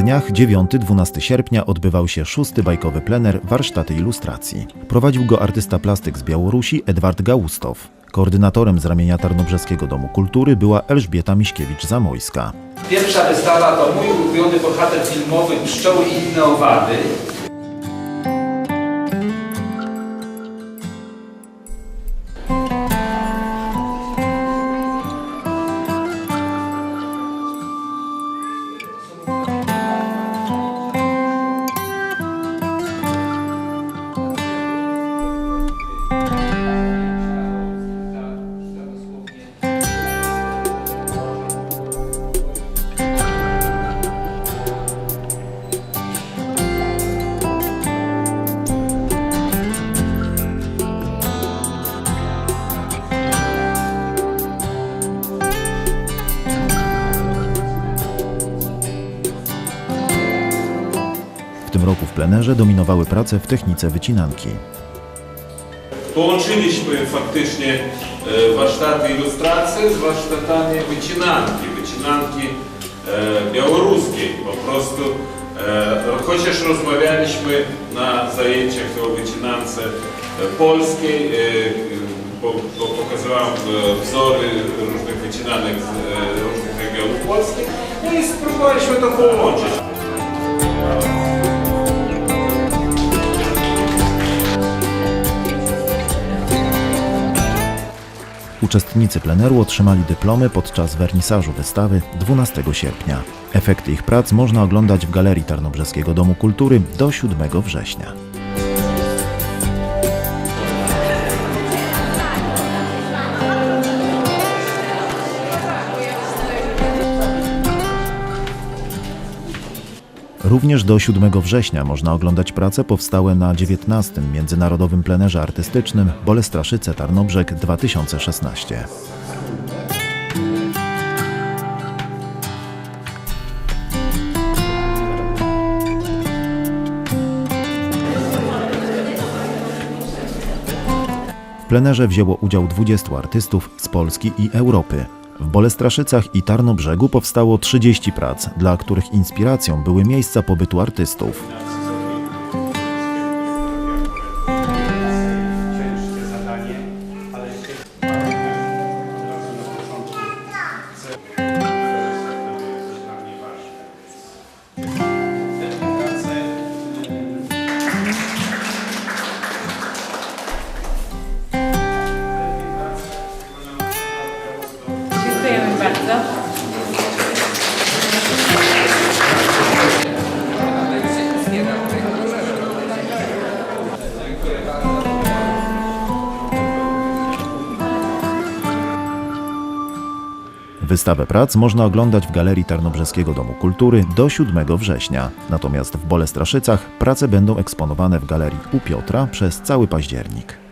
dniach 9-12 sierpnia odbywał się szósty bajkowy plener Warsztaty Ilustracji. Prowadził go artysta plastyk z Białorusi Edward Gałustow. Koordynatorem z ramienia Tarnobrzeskiego Domu Kultury była Elżbieta Miśkiewicz-Zamojska. Pierwsza wystawa to mój ulubiony bohater filmowy Pszczoły i inne owady. Tym roku w plenerze dominowały prace w technice wycinanki. Połączyliśmy faktycznie e, warsztaty ilustracji z warsztatami wycinanki, wycinanki e, białoruskiej. Po prostu, e, chociaż rozmawialiśmy na zajęciach o wycinance polskiej, bo, pokazywałem wzory różnych wycinanek z różnych regionów Polski, no i spróbowaliśmy to połączyć. Uczestnicy pleneru otrzymali dyplomy podczas wernisażu wystawy 12 sierpnia. Efekty ich prac można oglądać w Galerii Tarnobrzeskiego Domu Kultury do 7 września. Również do 7 września można oglądać prace powstałe na 19. Międzynarodowym Plenerze Artystycznym Bolestraszyce Tarnobrzeg 2016. W plenerze wzięło udział 20 artystów z Polski i Europy. W Bolestraszycach i Tarnobrzegu powstało 30 prac, dla których inspiracją były miejsca pobytu artystów. Bardzo. Wystawę prac można oglądać w Galerii Tarnobrzeskiego Domu Kultury do 7 września. Natomiast w Bolestraszycach prace będą eksponowane w Galerii u Piotra przez cały październik.